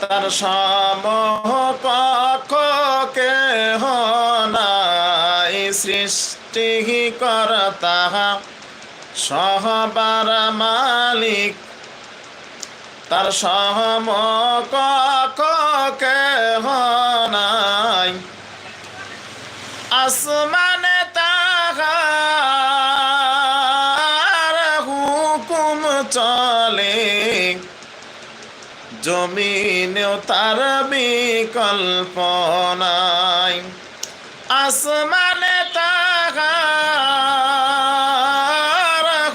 তার সমকে নাই সৃষ্টি করতা সহবার মালিক। তার সমকে নাই আসমানে তাহার হুকুম চলে। জমিনেও তার বিকল্প নাই আসমানে তাহার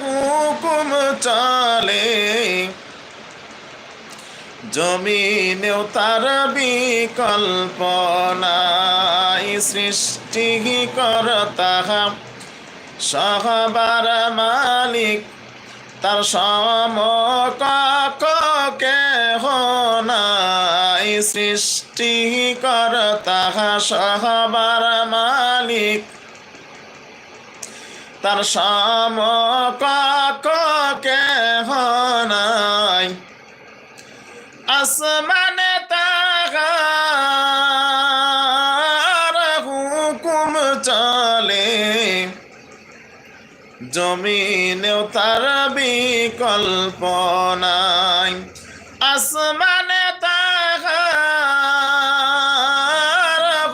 হুকুম চলে। জমিনেও তার বিকল্প নাই সৃষ্টি করতা সহবার মালিক, তার সমকে নাই সৃষ্টি করতা সহবার মালিক। তার সমকে নাই। আসমানে তাহার হুকুম চলে। জমিনেও তার বিকল্প নাই। আসমানে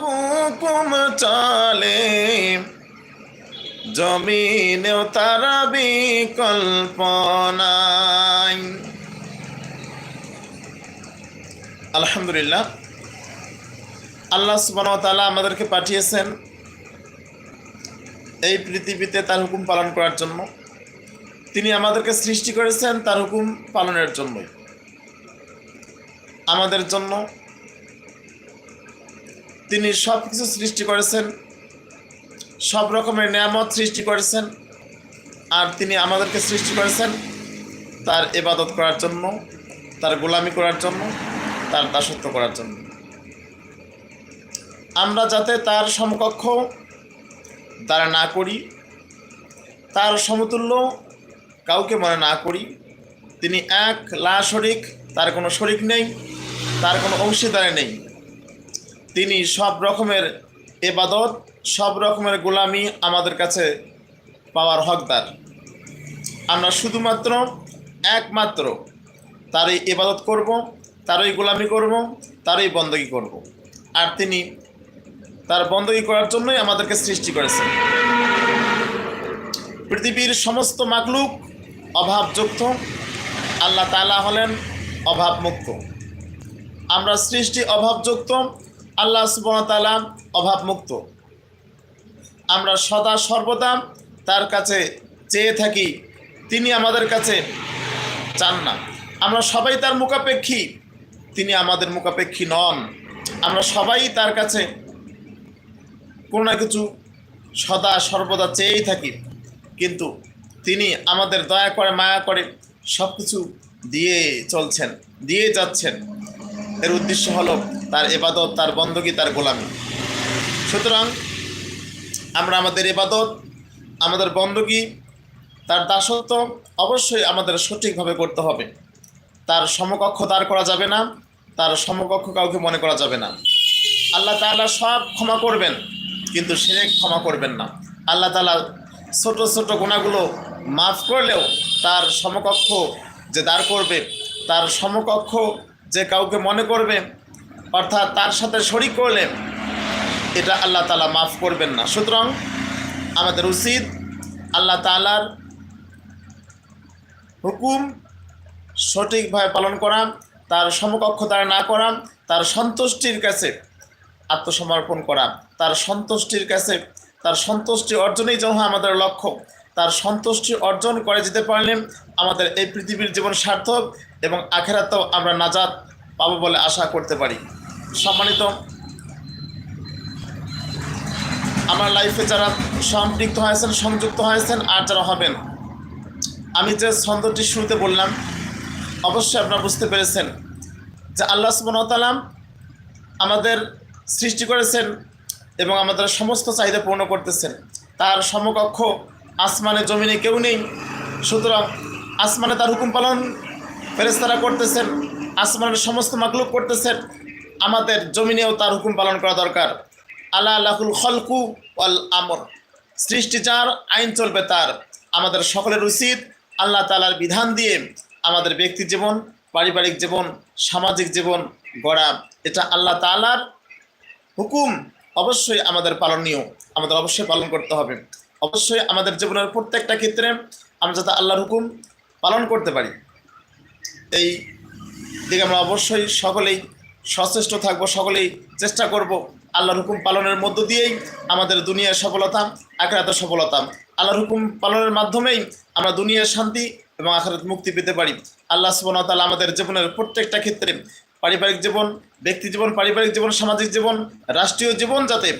হুকুম চলে। জমিনেও তার বিকল্প নাই। আলহামদুলিল্লাহ। আল্লাহ সুবাহ তাআলা আমাদেরকে পাঠিয়েছেন এই পৃথিবীতে তার হুকুম পালন করার জন্য। তিনি আমাদেরকে সৃষ্টি করেছেন তার হুকুম পালনের জন্যই। আমাদের জন্য। তিনি সব কিছু সৃষ্টি করেছেন, সব রকমের নিয়ামত সৃষ্টি করেছেন, আর তিনি আমাদেরকে সৃষ্টি করেছেন তার ইবাদত করার জন্য, তার গোলামি করার জন্য, তার দাসত্ব করার জন্য। আমরা যাতে তার সমকক্ষ তারা না করি, তার সমতুল্য কাউকে মনে না করি, তিনি এক লা শরিক তার কোনো শরিক নেই। তার কোনো অংশীদারে নেই। তিনি সব রকমের এবাদত, সব রকমের গোলামি আমাদের কাছে পাওয়ার হকদার। আমরা শুধুমাত্র একমাত্র তারই ইবাদত করব, তারই গোলামি করব, তারই বন্দগি করব। আর তিনি তার বন্দগি করার জন্যই আমাদেরকে সৃষ্টি করেছেন। পৃথিবীর সমস্ত মাকলুক অভাবযুক্ত, আল্লাহ তালা হলেন অভাবমুক্ত। আমরা সৃষ্টি অভাবযুক্ত, আল্লাহ সুবতালা অভাবমুক্ত। আমরা সদা সর্বদা তার কাছে চেয়ে থাকি, তিনি আমাদের কাছে চান না। আমরা সবাই তার মুখাপেক্ষী, তিনি আমাদের মুখাপেক্ষী নন। আমরা সবাই তার কাছে কোনো না কিছু সদা সর্বদা চেয়েই থাকি, কিন্তু তিনি আমাদের দয়া করে, মায়া করে সব কিছু দিয়ে চলছেন, দিয়ে যাচ্ছেন। এর উদ্দেশ্য হলো তার এবাদত, তার বন্দগি, তার গোলামি। সুতরাং আমরা আমাদের এবাদত, আমাদের বন্দগি, তার দাসত্ব অবশ্যই আমাদের সঠিকভাবে করতে হবে। তার সমকক্ষ দাঁড় করা যাবে না, তার সমকক্ষ কাউকে মনে করা যাবে না। আল্লাহ তাআলা সব ক্ষমা করবেন, কিন্তু সেরে ক্ষমা করবেন না। আল্লাহ তালা ছোট ছোট গুণাগুলো মাফ করলেও তার সমকক্ষ যে দাঁড় করবে, তার সমকক্ষ যে কাউকে মনে করবে অর্থাৎ তার সাথে শরিক করলে এটা আল্লাহ তাআলা মাফ করবেন না। সুতরাং আমাদের উচিত আল্লাহ তালার হুকুম সঠিকভাবে পালন করা, তার সমকক্ষ দ্বারা না করা, তার সন্তুষ্টির কাছে আত্মসমর্পণ করা, তার সন্তুষ্টির কাছে, তার সন্তুষ্টি অর্জনেই যেন আমাদের লক্ষ্য। তার সন্তুষ্টি অর্জন করে যেতে পারলে আমাদের এই পৃথিবীর জীবন সার্থক এবং আখেরাতেও আমরা নাজাদ পাবো বলে আশা করতে পারি। সম্মানিত, আমার লাইফে যারা সম্পৃক্ত হয়েছেন, সংযুক্ত হয়েছেন আর যারা হবেন, আমি যে ছন্দটি শুরুতে বললাম, অবশ্যই আপনারা বুঝতে পেরেছেন যে আল্লাহ সুবনতালাম আমাদের সৃষ্টি করেছেন এবং আমাদের সমস্ত চাহিদা পূর্ণ করতেছেন। তার সমকক্ষ আসমানে জমিনে কেউ নেই। সুতরাং আসমানে তার হুকুম পালন ফেরেস্তারা করতেছেন, আসমানের সমস্ত মাকলুক করতেছেন। আমাদের জমিনেও তার হুকুম পালন করা দরকার। আল্লাহ আল্লাহুল খলকু ওয়াল আমর। সৃষ্টি যার, আইন চলবে তার। আমাদের সকলের উচিত আল্লাহ তালার বিধান দিয়ে আমাদের ব্যক্তি জীবন, পারিবারিক জীবন, সামাজিক জীবন গড়া। এটা আল্লাহ তালার হুকুম। অবশ্যই আমাদের পালনীয়। আমাদের অবশ্যই পালন করতে হবে। অবশ্যই আমাদের জীবনের প্রত্যেকটা ক্ষেত্রে আমরা যাতে আল্লাহর হুকুম পালন করতে পারি। এই দিকে আমরা অবশ্যই সকলেই সচেষ্ট থাকব, সকলেই চেষ্টা করব আল্লাহর হুকুম পালনের মধ্য দিয়েই আমাদের দুনিয়ার সফলতা, আখরাতের সফলতা। আল্লাহর হুকুম পালনের মাধ্যমেই আমরা দুনিয়ার শান্তি এবং আখরাত মুক্তি পেতে পারি। আল্লাহ তাআলা আমাদের জীবনের প্রত্যেকটা ক্ষেত্রে পারিবারিক জীবন, ব্যক্তি জীবন, পারিবারিক জীবন, সামাজিক জীবন, রাষ্ট্রীয় জীবন যাতে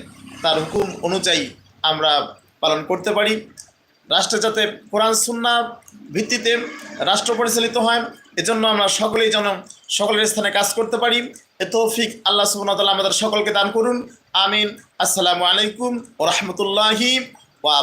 তার হুকুম অনুযায়ী আমরা পালন করতে পারি। রাষ্ট্রে যাতে কোরআন সুন্না ভিত্তিতে রাষ্ট্র পরিচালিত হয়, এজন্য আমরা সকলেই যেন সকলের স্থানে কাজ করতে পারি। এ তৌফিক আল্লাহ সুবহানাহু আমাদের সকলকে দান করুন। আমিন। আসসালামু আলাইকুম ও রহমতুল্লাহি ওয়া